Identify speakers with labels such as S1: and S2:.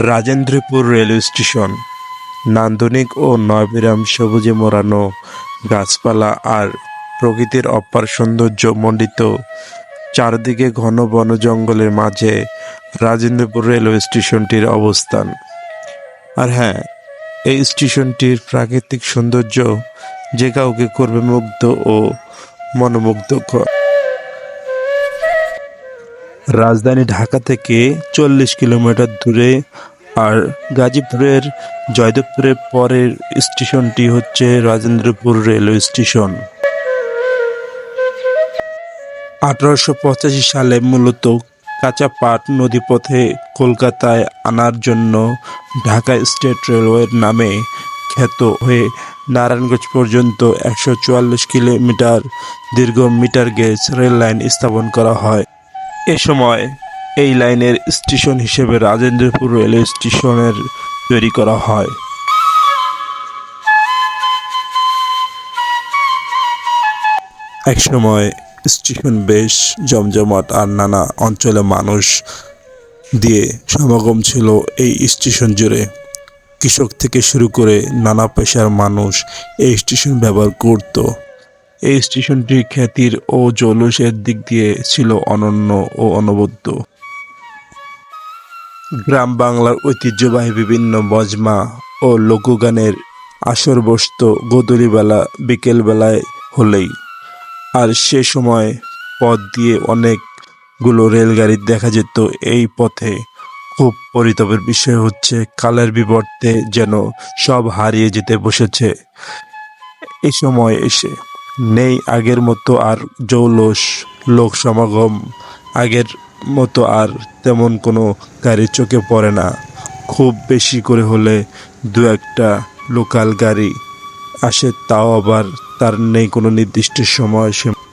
S1: Rajendrapur railway station. নান্দনিক ও নয়বিরাম সবুজে মোড়ানো গাছপালা আর প্রকৃতির অপার সৌন্দর্য মণ্ডিত চারদিকে ঘন বন জঙ্গলের মাঝে রাজেন্দ্রপুর রেলওয়ে স্টেশনটির অবস্থান। আর হ্যাঁ এই স্টেশনটির প্রাকৃতিক সৌন্দর্য যে কাউকে করবে মুগ্ধ ও মনোমুগ্ধকর। রাজধানী ঢাকা থেকে চল্লিশ কিলোমিটার দূরে আর গাজীপুরের জয়দেবপুরের পরের স্টেশনটি হচ্ছে রাজেন্দ্রপুর রেলওয়ে স্টেশন। আঠারোশো পঁচাশি সালে মূলত কাঁচা পাট নদীপথে কলকাতায় আনার জন্য ঢাকা স্টেট রেলওয়ের নামে খ্যাত হয়ে নারায়ণগঞ্জ পর্যন্ত একশো চুয়াল্লিশ কিলোমিটার দীর্ঘ মিটার গেজ রেল লাইন স্থাপন করা হয়। এ সময় এই লাইনের স্টেশন হিসেবে রাজেন্দ্রপুর রেলওয়ে স্টেশনের তৈরি করা হয়। একসময় স্টেশন বেশ জমজমাট আর নানা অঞ্চলে মানুষ দিয়ে সমাগম ছিল এই স্টেশন জুড়ে। কৃষক থেকে শুরু করে নানা পেশার মানুষ এই স্টেশন ব্যবহার করত। এই স্টেশনটি খ্যাতির ও জৌলুসের দিক দিয়ে ছিল অনন্য ও অনবদ্য। গ্রাম বাংলার ঐতিহ্যবাহী বিভিন্ন বজমা ও লোকগানের আসর বসত গোদরিবেলা বিকেলবেলায় হলেই। আর সে সময় পথ দিয়ে অনেকগুলো রেলগাড়ি দেখা যেত। এই পথে খুব পরিতাপের বিষয় হচ্ছে, কালের বিবর্তে যেন সব হারিয়ে যেতে বসেছে। এই সময় এসে নেই আগের মতো আর জৌলস, লোক সমাগম আগের মতো আর তেমন কোনো গাড়ি চোখে পড়ে না। খুব বেশি করে হলে দু একটা লোকাল গাড়ি আসে, তাও আবার তার নেই কোনো নির্দিষ্ট সময় সীমা